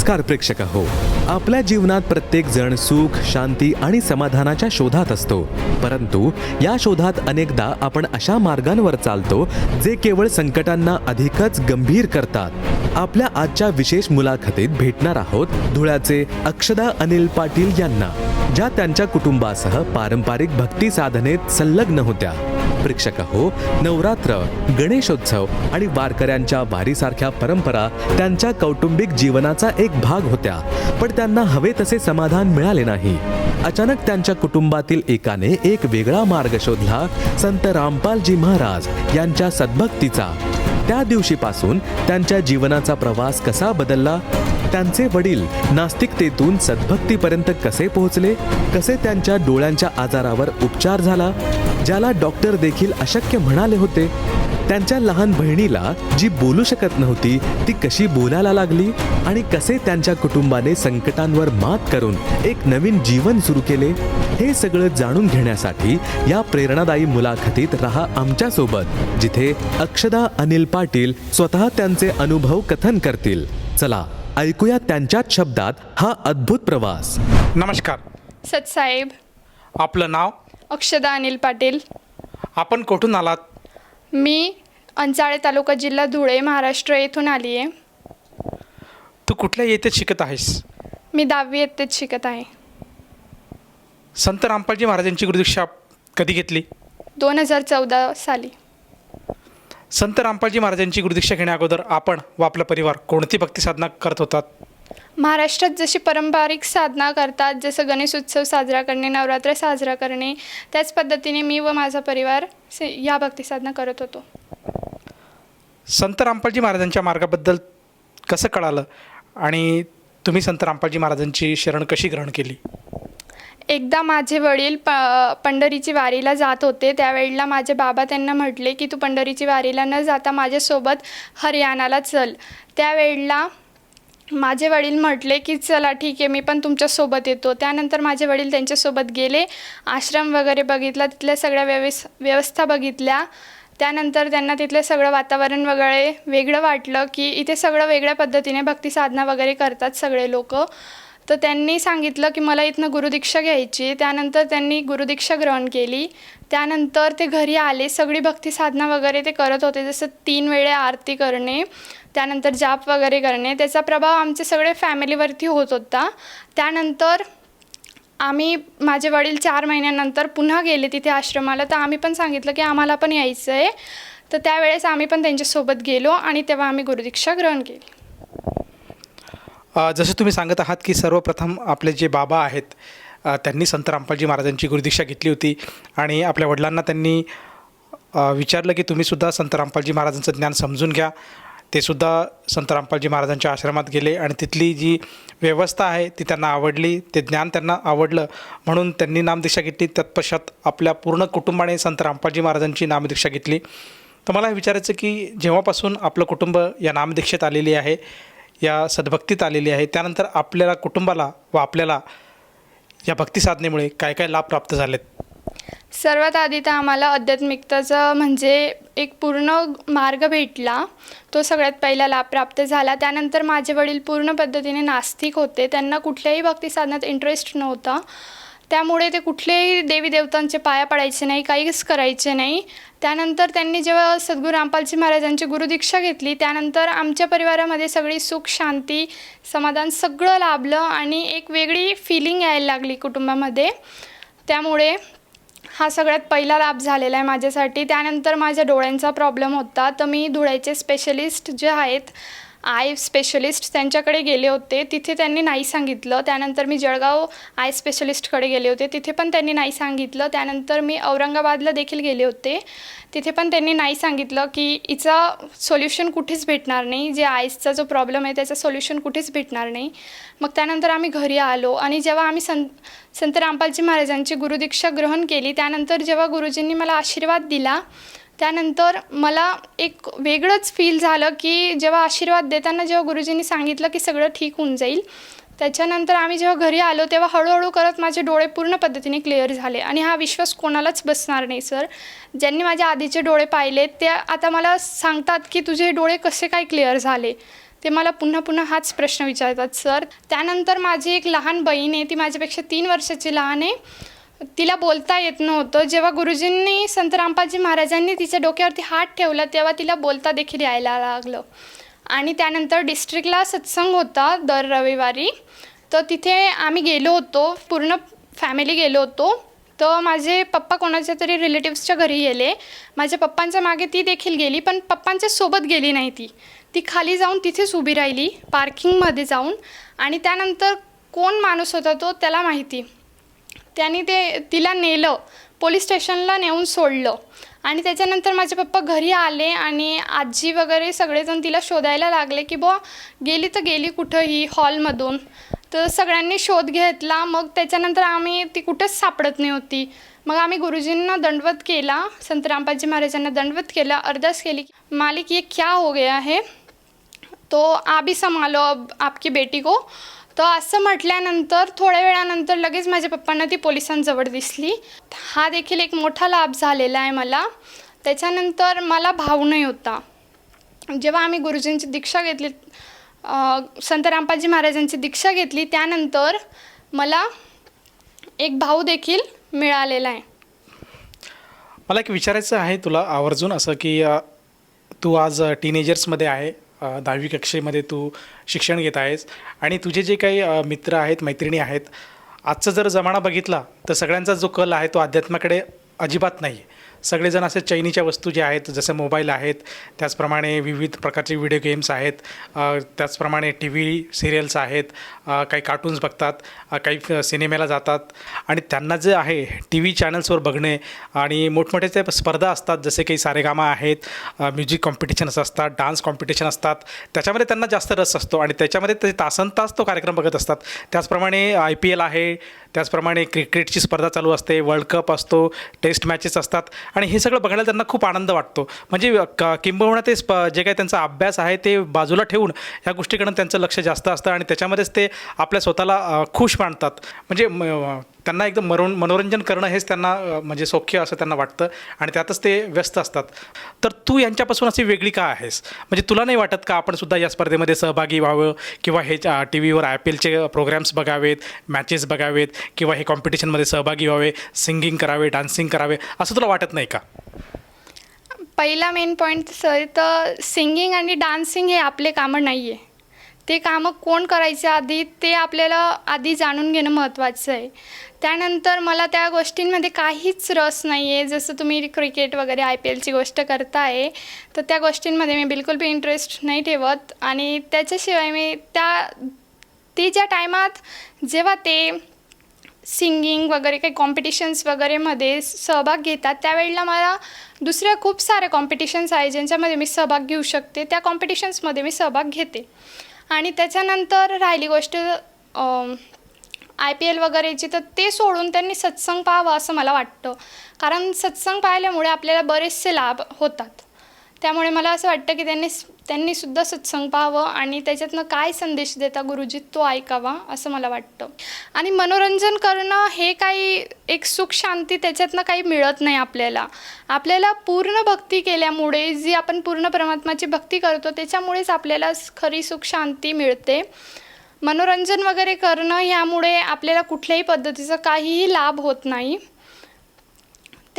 नमस्कार प्रेक्षक हो आपल्या जीवनात प्रत्येक जण सुख शांती आणि समाधानाच्या शोधात असतो. परंतु या शोधात अनेकदा आपण अशा मार्गांवर चालतो जे केवळ संकटांना अधिकच गंभीर करतात. आपल्या आजच्या विशेष मुलाखतीत भेटणार आहोत धुळ्याचे अक्षदा अनिल पाटील यांना ज्या त्यांच्या कुटुंबासह पारंपरिक भक्ती साधनेत संलग्न होत्या. प्रेक्षक हो नवरात्र गणेशोत्सव आणि वारकऱ्यांच्या वारीसारख्या परंपरा त्यांच्या कौटुंबिक जीवनाचा एक भाग होत्या पण त्यांना हवे तसे समाधान मिळाले नाही. अचानक त्यांच्या कुटुंबातील एकाने एक वेगळा मार्ग शोधला संत रामपालजी महाराज यांच्या सद्भक्तीचा. त्या दिवशीपासून त्यांच्या जीवनाचा प्रवास कसा बदलला त्यांचे वडील नास्तिकतेतून सद्भक्तीपर्यंत कसे पोहोचले कसे त्यांच्या डोळ्यांच्या आजारावर उपचार झाला ज्याला डॉक्टर देखील अशक्य म्हणाले होते त्यांच्या लहान बहिणीला जी बोलू शकत नव्हती ती कशी बोलायला लागली आणि कसे त्यांच्या कुटुंबाने संकटांवर मात करून एक नवीन जीवन सुरू केले हे सगळं जाणून घेण्यासाठी या प्रेरणादायी मुलाखतीत रहा आमच्यासोबत जिथे अक्षदा अनिल पाटील स्वतः त्यांचे अनुभव कथन करतील. चला ऐकूया त्यांच्याच शब्दात हा अद्भुत प्रवास. नमस्कार. सतसाहेब. आपलं नाव? अक्षदा अनिल पाटील. आपण कुठून आलात? मी अंचाळे तालुका जिल्हा धुळे महाराष्ट्र येथून आली आहे. तू कुठल्या येथे शिकत आहेस? मी दहावी इयत्तेत शिकत आहे. संत रामपालजी महाराजांची गुरुदीक्षा कधी घेतली? दोन हजार चौदा साली. संत रामपालजी महाराजांची गुरुदीक्षा घेण्या अगोदर आपण व आपला परिवार कोणती भक्ती साधना करत होतात? महाराष्ट्रात जशी पारंपरिक साधना करतात जसं गणेश उत्सव साजरा करणे नवरात्र साजरा करणे त्याच पद्धतीने मी व माझा परिवार से- या भक्ती साधना करत होतो. संत रामपालजी महाराजांच्या मार्गाबद्दल कसं कळालं? आणि तुम्ही संत रामपालजी महाराजांची शरण कशी ग्रहण केली? एकदा माझे वडील प पंढरीची वारीला जात होते. त्यावेळेला माझे बाबा त्यांना म्हटले की तू पंढरीची वारीला न जाता माझ्यासोबत हरियाणाला चल. त्यावेळेला माझे वडील म्हटले की चला ठीक आहे मी पण तुमच्यासोबत येतो. त्यानंतर माझे वडील त्यांच्यासोबत गेले. आश्रम वगैरे बघितला. तिथल्या सगळ्या व्यवस व्यवस्था बघितल्या. त्यानंतर त्यांना तिथलं सगळं वातावरण वगैरे वेगळं वाटलं की इथे सगळं वेगळ्या पद्धतीने भक्ती साधना वगैरे करतात सगळे लोक. तर त्यांनी सांगितलं की मला इथनं गुरुदीक्षा घ्यायची. त्यानंतर त्यांनी गुरुदीक्षा ग्रहण केली. त्यानंतर ते घरी आले. सगळी भक्ती साधना वगैरे ते करत होते. जसं तीन वेळे आरती करणे त्यानंतर जाप वगैरे करणे. त्याचा प्रभाव आमचे सगळे फॅमिलीवरती होत होता. त्यानंतर आम्ही माझे वडील चार महिन्यानंतर पुन्हा गेले तिथे आश्रमाला तर आम्ही पण सांगितलं की आम्हाला पण यायचं आहे तर त्यावेळेस आम्ही पण त्यांच्यासोबत गेलो आणि तेव्हा आम्ही गुरुदीक्षा ग्रहण केली. जसं तुम्ही सांगत आहात की सर्वप्रथम आपले जे बाबा आहेत त्यांनी संत रामपालजी महाराजांची गुरुदीक्षा घेतली होती आणि आपल्या वडिलांना त्यांनी विचारलं की तुम्हीसुद्धा संत रामपालजी महाराजांचं ज्ञान समजून घ्या. ते सुद्धा संत रामपालजी महाराजांच्या आश्रमात गेले आणि तिथली जी व्यवस्था आहे ती त्यांना आवडली. ते ज्ञान त्यांना आवडलं. म्हणून त्यांनी नामदीक्षा घेतली. तत्पश्चात आपल्या पूर्ण कुटुंबाने संत रामपालजी महाराजांची नामदीक्षा घेतली. तर मला हे विचारायचं की जेव्हापासून आपलं कुटुंब या नामदीक्षेत आलेली आहे या सद्भक्तीत आलेली आहे त्यानंतर आपल्याला कुटुंबाला व आपल्याला या भक्ती साधनेमुळे काय काय लाभ प्राप्त झालेत? सर्वात आधी तर आम्हाला आध्यात्मिकताचा म्हणजे एक पूर्ण मार्ग भेटला. तो सगळ्यात पहिला लाभ प्राप्त झाला. त्यानंतर माझे वडील पूर्ण पद्धतीने नास्तिक होते. त्यांना कुठल्याही भक्ती साधण्यात इंटरेस्ट नव्हता. त्यामुळे ते कुठलेही देवी देवतांचे पाया पडायचे नाही काहीच करायचे नाही. त्यानंतर त्यांनी जेव्हा सद्गुरू रामपालजी महाराजांची गुरुदीक्षा घेतली त्यानंतर आमच्या परिवारामध्ये सगळी सुख शांती समाधान सगळं लाभलं आणि एक वेगळी फिलिंग यायला लागली कुटुंबामध्ये. त्यामुळे हा सगळ्यात पहिला लाभ झालेला आहे माझ्यासाठी. त्यानंतर माझ्या डोळ्यांचा प्रॉब्लेम होता. तर मी धुळ्याचे स्पेशलिस्ट जे आहेत आय स्पेशलिस्ट त्यांच्याकडे गेले होते. तिथे त्यांनी नाही सांगितलं. त्यानंतर मी जळगाव आय स्पेशलिस्टकडे गेले होते. तिथे पण त्यांनी नाही सांगितलं. त्यानंतर मी औरंगाबादला देखील गेले होते. तिथे पण त्यांनी नाही सांगितलं की हिचं सोल्युशन कुठेच भेटणार नाही. जे आयसचा जो प्रॉब्लेम आहे त्याचं सोल्युशन कुठेच भेटणार नाही. मग त्यानंतर आम्ही घरी आलो आणि जेव्हा आम्ही संत संत रामपालजी महाराजांची गुरुदीक्षा ग्रहण केली त्यानंतर जेव्हा गुरुजींनी मला आशीर्वाद दिला त्यानंतर मला एक वेगळंच फील झालं की जेव्हा आशीर्वाद देताना जेव्हा गुरुजींनी सांगितलं की सगळं ठीक होऊन जाईल त्याच्यानंतर आम्ही जेव्हा घरी आलो तेव्हा हळूहळू करत माझे डोळे पूर्ण पद्धतीने क्लिअर झाले. आणि हा विश्वास कोणालाच बसणार नाही सर ज्यांनी माझ्या आधीचे डोळे पाहिले ते आता मला सांगतात की तुझे डोळे कसे काय क्लिअर झाले ते मला पुन्हा पुन्हा हाच प्रश्न विचारतात सर त्यानंतर माझी एक लहान बहीण आहे ती माझ्यापेक्षा तीन वर्षाची लहान आहे. तिला बोलता येत नव्हतं. जेव्हा गुरुजींनी संत रामपाजी महाराजांनी तिच्या डोक्यावरती हात ठेवला तेव्हा तिला बोलता देखील यायला लागलं. आणि त्यानंतर डिस्ट्रिक्टला सत्संग होता दर रविवारी. तर तिथे आम्ही गेलो होतो पूर्ण फॅमिली गेलो होतो. तर माझे पप्पा कोणाच्या तरी रिलेटिव्सच्या घरी गेले. माझ्या पप्पांच्या मागे ती देखील गेली पण पप्पांच्या सोबत गेली नाही ती. ती खाली जाऊन तिथेच उभी राहिली पार्किंगमध्ये जाऊन. आणि त्यानंतर कोण माणूस होता तो त्याला माहिती. त्याने ते तिला नेलं पोलीस स्टेशनला नेऊन सोडलं. आणि त्याच्यानंतर माझे पप्पा घरी आले आणि आजी वगैरे सगळेजण तिला शोधायला लागले की बुवा गेली तर गेली कुठं ही हॉलमधून. तर सगळ्यांनी शोध घेतला. मग त्याच्यानंतर आम्ही ती कुठंच सापडत नाही होती मग आम्ही गुरुजींना दंडवत केला संत रामपाजी महाराजांना दंडवत केला अरदास केली मालिक ये क्या हो गया है? तो आबी संभालो अब आपकी बेटी को. तर असं म्हटल्यानंतर थोड्या वेळानंतर लगेच माझ्या पप्पांना ती पोलिसांजवळ दिसली. हा देखील एक मोठा लाभ झालेला आहे मला. त्याच्यानंतर मला भाऊ नाही होता. जेव्हा आम्ही गुरुजींची दीक्षा घेतली संत रामपाजी महाराजांची दीक्षा घेतली त्यानंतर मला एक भाऊ देखील मिळालेला आहे. मला एक विचारायचं आहे तुला आवर्जून असं की तू आज टीनेजर्समध्ये आहे. दहावी कक्षेमध्ये तू शिक्षण घेत आहेस. आणि तुझे जे काही मित्र आहेत मैत्रिणी आहेत आजचा जर जमाना बघितला तर सगळ्यांचा जो कल आहे तो अध्यात्माकडे अजिबात नाही. आहे सगळेजण असे चैनीच्या वस्तू ज्या आहेत जसं मोबाईल आहेत त्याचप्रमाणे विविध प्रकारचे व्हिडिओ गेम्स आहेत त्याचप्रमाणे टी व्ही सिरियल्स आहेत काही कार्टून्स बघतात काही सिनेमेला सिनेमाला जातात. आणि त्यांना जे आहे टी व्ही चॅनल्सवर बघणे आणि मोठमोठे ते स्पर्धा असतात जसे काही सारेगामा आहेत म्युझिक कॉम्पिटिशन्स असतात डान्स कॉम्पिटिशन असतात त्याच्यामध्ये त्यांना जास्त रस असतो. आणि त्याच्यामध्ये ते तासन तास तो कार्यक्रम बघत असतात. त्याचप्रमाणे आय पी एल आहे त्याचप्रमाणे क्रिकेटची स्पर्धा चालू असते वर्ल्ड कप असतो टेस्ट मॅचेस असतात. आणि हे सगळं बघायला त्यांना खूप आनंद वाटतो. म्हणजे क किंबहुना ते स्प जे काही त्यांचा अभ्यास आहे ते बाजूला ठेवून ह्या गोष्टीकडून त्यांचं लक्ष जास्त असतं. आणि त्याच्यामध्येच ते आपल्या स्वतःला खुश मानतात. म्हणजे म- त्यांना एकदम मरोन मनोरंजन करणं हेच त्यांना म्हणजे सौख्य असं त्यांना वाटतं आणि त्यातच ते व्यस्त असतात. तर तू यांच्यापासून अशी वेगळी का आहेस? म्हणजे तुला नाही वाटत का आपण सुद्धा या स्पर्धेमध्ये सहभागी व्हावं किंवा हे टी व्हीवर आय पी एलचे प्रोग्राम्स बघावेत मॅचेस बघावेत किंवा हे कॉम्पिटिशनमध्ये सहभागी व्हावे सिंगिंग करावे डान्सिंग करावे असं तुला वाटत नाही का? पहिला मेन पॉईंट सर तर सिंगिंग आणि डान्सिंग हे आपले कामं नाही आहे ते कामं कोण करायचे आधी ते आपल्याला आधी जाणून घेणं महत्त्वाचं आहे. त्यानंतर मला त्या गोष्टींमध्ये काहीच रस नाही आहे जसं तुम्ही क्रिकेट वगैरे आय पी एलची गोष्ट करताय तर त्या गोष्टींमध्ये मी बिलकुल बी इंटरेस्ट नाही ठेवत. आणि त्याच्याशिवाय मी त्या ते ज्या टायमात जेव्हा ते सिंगिंग वगैरे काही कॉम्पिटिशन्स वगैरेमध्ये सहभाग घेतात त्यावेळेला मला दुसऱ्या खूप साऱ्या कॉम्पिटिशन्स आहे ज्यांच्यामध्ये मी सहभाग घेऊ शकते. त्या कॉम्पिटिशन्समध्ये मी सहभाग घेते. आणि त्याच्यानंतर राहिली गोष्ट आय पी एल वगैरेची तर ते सोडून त्यांनी सत्संग पाहावं असं मला वाटतं. कारण सत्संग पाहिल्यामुळे आपल्याला बरेचसे लाभ होतात. त्यामुळे मला असं वाटतं की त्यांनी त्यांनी सुद्धा सत्संग पाहावं आणि त्याच्यातनं काय संदेश देता गुरुजी तो ऐकावा असं मला वाटतं. आणि मनोरंजन करणं हे काही एक सुख शांती त्याच्यातनं काही मिळत नाही आपल्याला. आपल्याला पूर्ण भक्ती केल्यामुळे जी आपण पूर्ण परमात्माची भक्ती करतो त्याच्यामुळेच आपल्याला खरी सुख शांती मिळते. मनोरंजन वगैरे करणं ह्यामुळे आपल्याला कुठल्याही पद्धतीचा काहीही लाभ होत नाही.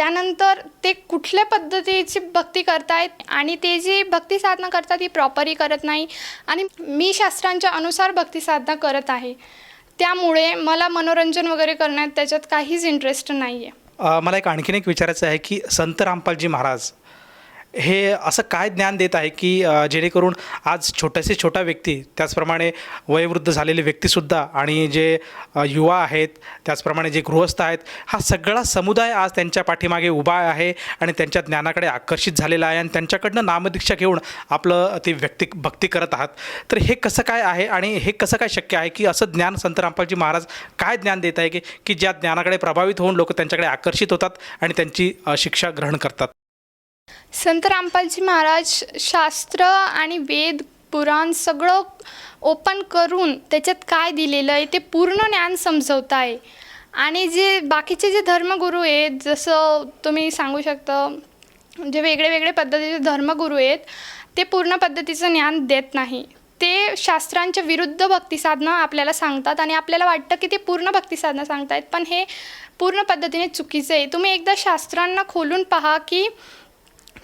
त्यानंतर ते कुठल्या पद्धतीची भक्ती करतायत आणि ते जी भक्ती साधना करतात ती प्रॉपरही करत नाही. आणि मी शास्त्रांच्या अनुसार भक्ती साधना करत आहे. त्यामुळे मला मनोरंजन वगैरे करण्यात त्याच्यात काहीच इंटरेस्ट नाही आहे मला एक आणखीन एक विचारायचं आहे की संत रामपालजी महाराज हे असं काय ज्ञान देत आहे की जेणेकरून आज छोट्यासे छोटा व्यक्ती त्याचप्रमाणे वयोवृद्ध झालेले व्यक्तीसुद्धा आणि जे युवा आहेत त्याचप्रमाणे जे गृहस्थ आहेत हा सगळा समुदाय आज त्यांच्या पाठीमागे उभा आहे आणि त्यांच्या ज्ञानाकडे आकर्षित झालेला आहे आणि त्यांच्याकडनं नामदीक्षा घेऊन आपलं ते व्यक्ती भक्ती करत आहात. तर हे कसं काय आहे आणि हे कसं काय शक्य आहे की असं ज्ञान संत रामपालजी महाराज काय ज्ञान देत आहे की की ज्या ज्ञानाकडे प्रभावित होऊन लोक त्यांच्याकडे आकर्षित होतात आणि त्यांची शिक्षा ग्रहण करतात? संत रामपालजी महाराज शास्त्र आणि वेद पुराण सगळं ओपन करून त्याच्यात काय दिलेलं आहे ते पूर्ण ज्ञान समजवत आहे. आणि जे बाकीचे जे धर्मगुरू आहेत जसं तुम्ही सांगू शकता जे वेगळे वेगळे पद्धतीचे धर्मगुरू आहेत ते पूर्ण पद्धतीचं ज्ञान देत नाही. ते शास्त्रांच्या विरुद्ध भक्तिसाधना आपल्याला सांगतात आणि आपल्याला वाटतं की ते पूर्ण भक्तिसाधना सांगतायत पण हे पूर्ण पद्धतीने चुकीचं आहे. तुम्ही एकदा शास्त्रांना खोलून पहा की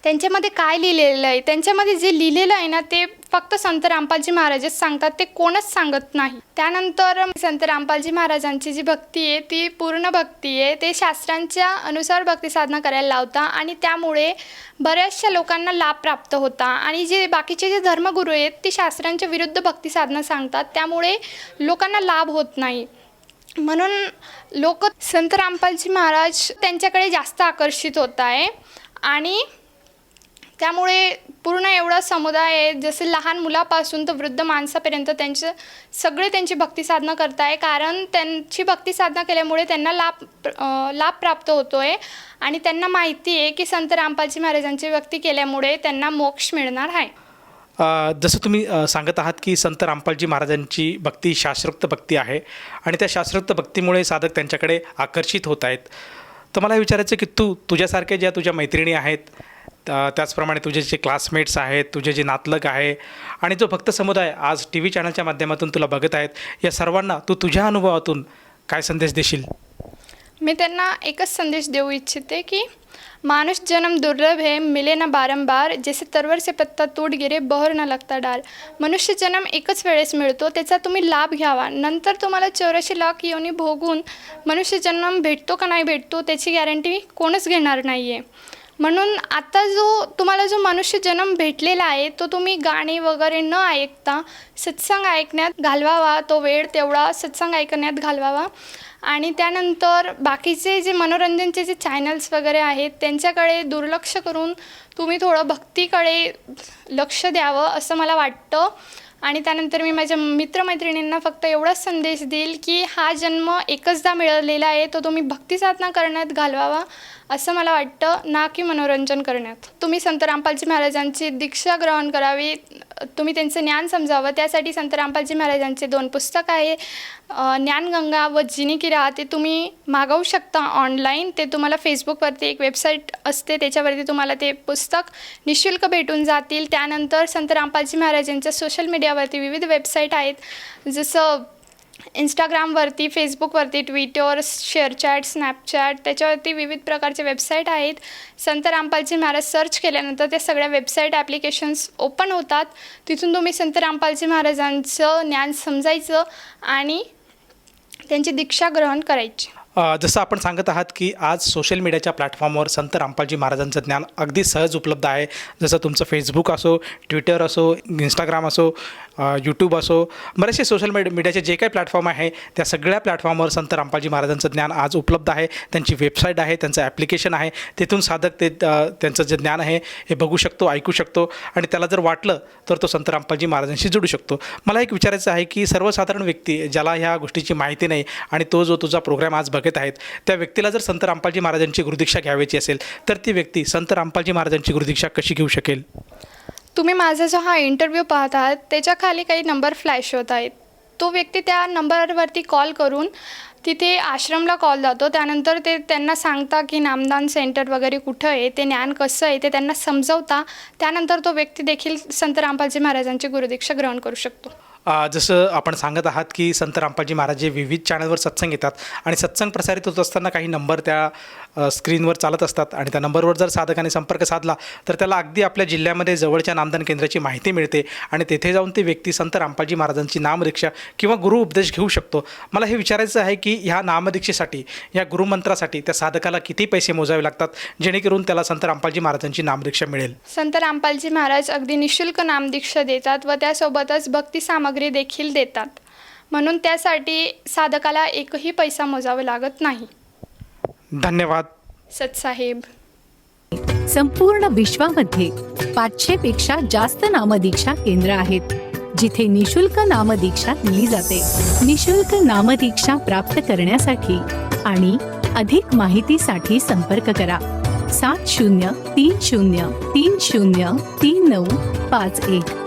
त्यांच्यामध्ये काय लिहिलेलं आहे? त्यांच्यामध्ये जे लिहिलेलं आहे ना ते फक्त संत रामपालजी महाराजच सांगतात ते कोणच सांगत नाही. त्यानंतर संत रामपालजी महाराजांची जी भक्ती आहे ती पूर्ण भक्ती आहे. ते शास्त्रांच्या अनुसार भक्ती साधना करायला लावता आणि त्यामुळे बऱ्याचशा लोकांना लाभ प्राप्त होता. आणि जे बाकीचे जे धर्मगुरू आहेत ते शास्त्रांच्या विरुद्ध भक्ती साधना सांगतात. त्यामुळे लोकांना लाभ होत नाही. म्हणून लोक संत रामपालजी महाराज त्यांच्याकडे जास्त आकर्षित होत आहे. आणि त्यामुळे पूर्ण एवढा समुदाय आहे जसे लहान मुलापासून तर वृद्ध माणसापर्यंत त्यांचं सगळे त्यांची भक्ती साधना करत आहे कारण त्यांची भक्ती साधना केल्यामुळे त्यांना लाभ लाभ प्राप्त होतो आहे आणि त्यांना माहिती आहे की संत रामपालजी महाराजांची भक्ती केल्यामुळे त्यांना मोक्ष मिळणार आहे. जसं तुम्ही सांगत आहात की संत रामपालजी महाराजांची भक्ती शास्त्रोक्त भक्ती आहे आणि त्या शास्त्रोक्त भक्तीमुळे साधक त्यांच्याकडे आकर्षित होत आहेत. तर मला विचारायचं की तू तुझ्यासारख्या ज्या तुझ्या मैत्रिणी आहेत त्याचप्रमाणे तुझे जे क्लासमेट्स आहेत तुझे जे नातलग आहे आणि जो भक्त समुदाय आज टी व्ही चॅनलच्या माध्यमातून तुला बघत आहेत या सर्वांना तू तुझ्या अनुभवातून काय संदेश देशील? मी त्यांना एकच संदेश देऊ इच्छिते की माणूस जन्म दुर्लभ है मिले ना बारंबार जसे तरवर से पत्ता तूट गिरे बहर न लागता डाल मनुष्य जन्म एकच वेळेस मिळतो त्याचा तुम्ही लाभ घ्यावा. नंतर तुम्हाला चौऱ्याऐंशी लाख योनी भोगून मनुष्य जन्म भेटतो का नाही भेटतो त्याची गॅरंटी कोणच घेणार नाही आहे म्हणून आता जो तुम्हाला जो मनुष्य जन्म भेटलेला आहे तो तुम्ही गाणे वगैरे न ऐकता सत्संग ऐकण्यात घालवावा तो वेळ तेवढा सत्संग ऐकण्यात घालवावा. आणि त्यानंतर बाकीचे जे मनोरंजनचे जे चॅनल्स वगैरे आहेत त्यांच्याकडे दुर्लक्ष करून तुम्ही थोडं भक्तीकडे लक्ष द्यावं असं मला वाटतं. आणि त्यानंतर मी माझ्या मित्रमैत्रिणींना फक्त एवढाच संदेश देईल की हा जन्म एकचदा मिळालेला आहे तो तुम्ही भक्ती साधना करण्यात घालवावा. असं मला वाटतं ना की मनोरंजन करण्यात. तुम्ही संत रामपालजी महाराजांची दीक्षा ग्रहण करावी तुम्ही त्यांचं ज्ञान समजावं त्यासाठी संत रामपालजी महाराजांचे दोन पुस्तक आहे ज्ञानगंगा व जिनी की ते तुम्ही मागवू शकता ऑनलाईन. ते तुम्हाला फेसबुकवरती एक वेबसाईट असते त्याच्यावरती तुम्हाला ते पुस्तक निशुल्क भेटून जातील. त्यानंतर संत रामपालजी महाराजांच्या सोशल मीडियावरती विविध वेबसाईट आहेत जसं इंस्टाग्रामवरती फेसबुकवरती ट्विटर शेअरचॅट स्नॅपचॅट त्याच्यावरती विविध प्रकारचे वेबसाईट आहेत. संत रामपालजी महाराज सर्च केल्यानंतर त्या सगळ्या वेबसाईट ॲप्लिकेशन्स ओपन होतात. तिथून तुम्ही संत रामपालजी महाराजांचं ज्ञान समजायचं आणि त्यांची दीक्षा ग्रहण करायची. जसं आपण सांगत आहात की आज सोशल मीडियाच्या प्लॅटफॉर्मवर संत रामपालजी महाराजांचं ज्ञान अगदी सहज उपलब्ध आहे. जसं तुमचं फेसबुक असो ट्विटर असो इंस्टाग्राम असो यूट्यूब असो बरेचसे सोशल मीड मीडियाचे जे काही प्लॅटफॉर्म आहे त्या सगळ्या प्लॅटफॉर्मवर संत रामपालजी महाराजांचं ज्ञान आज उपलब्ध आहे. त्यांची वेबसाईट आहे त्यांचं ॲप्लिकेशन आहे. तिथून साधक ते त्यांचं जे ज्ञान आहे हे बघू शकतो ऐकू शकतो. आणि त्याला जर वाटलं तर तो संत रामपालजी महाराजांशी जोडू शकतो. मला एक विचारायचं आहे की सर्वसाधारण व्यक्ती ज्याला ह्या गोष्टीची माहिती नाही आणि तो जो तुझा प्रोग्राम आज बघत आहेत त्या व्यक्तीला जर संत रामपालजी महाराजांची गुरुदीक्षा घ्यावयाची असेल तर ती व्यक्ती संत रामपालजी महाराजांची गुरुदीक्षा कशी घेऊ शकेल? तुम्ही माझा जो हा इंटरव्ह्यू पाहत आहात त्याच्याखाली काही नंबर फ्लॅश होत आहेत. तो व्यक्ती त्या नंबरवरती कॉल करून तिथे आश्रमला कॉल जातो. त्यानंतर ते त्यांना सांगता की नामदान सेंटर वगैरे कुठं आहे ते ज्ञान कसं आहे ते त्यांना समजवता त्यानंतर तो व्यक्ती देखील संत रामपालजी महाराजांची गुरुदीक्षा ग्रहण करू शकतो. जसं आपण सांगत आहात की संत रामपालजी महाराज जे विविध चॅनलवर सत्संग येतात आणि सत्संग प्रसारित होत असताना काही नंबर त्या स्क्रीनवर चालत असतात आणि त्या नंबरवर जर साधकाने संपर्क साधला तर त्याला अगदी आपल्या जिल्ह्यामध्ये जवळच्या नामदान केंद्राची माहिती मिळते आणि तेथे जाऊन ती व्यक्ती संत रामपालजी महाराजांची नामदीक्षा किंवा गुरु उपदेश घेऊ शकतो. मला हे विचारायचं आहे की ह्या नामदीक्षेसाठी या गुरुमंत्रासाठी त्या साधकाला किती पैसे मोजावे लागतात जेणेकरून त्याला संत रामपालजी महाराजांची नामदीक्षा मिळेल? संत रामपालजी महाराज अगदी निशुल्क नामदीक्षा देतात व त्यासोबतच भक्ती सामग्री देखील देतात. म्हणून त्यासाठी साधकाला एकही पैसा मोजावा लागत नाही. धन्यवाद. सतसाहेब. संपूर्ण विश्वामध्ये पाचशे पेक्षा जास्त नामदीक्षा केंद्र आहेत जिथे निशुल्क नामदीक्षा दिली जाते. निशुल्क नामदीक्षा प्राप्त करण्यासाठी आणि अधिक माहितीसाठी संपर्क करा. सात शून्य तीन शून्य तीन शून्य तीन नऊ पाच एक.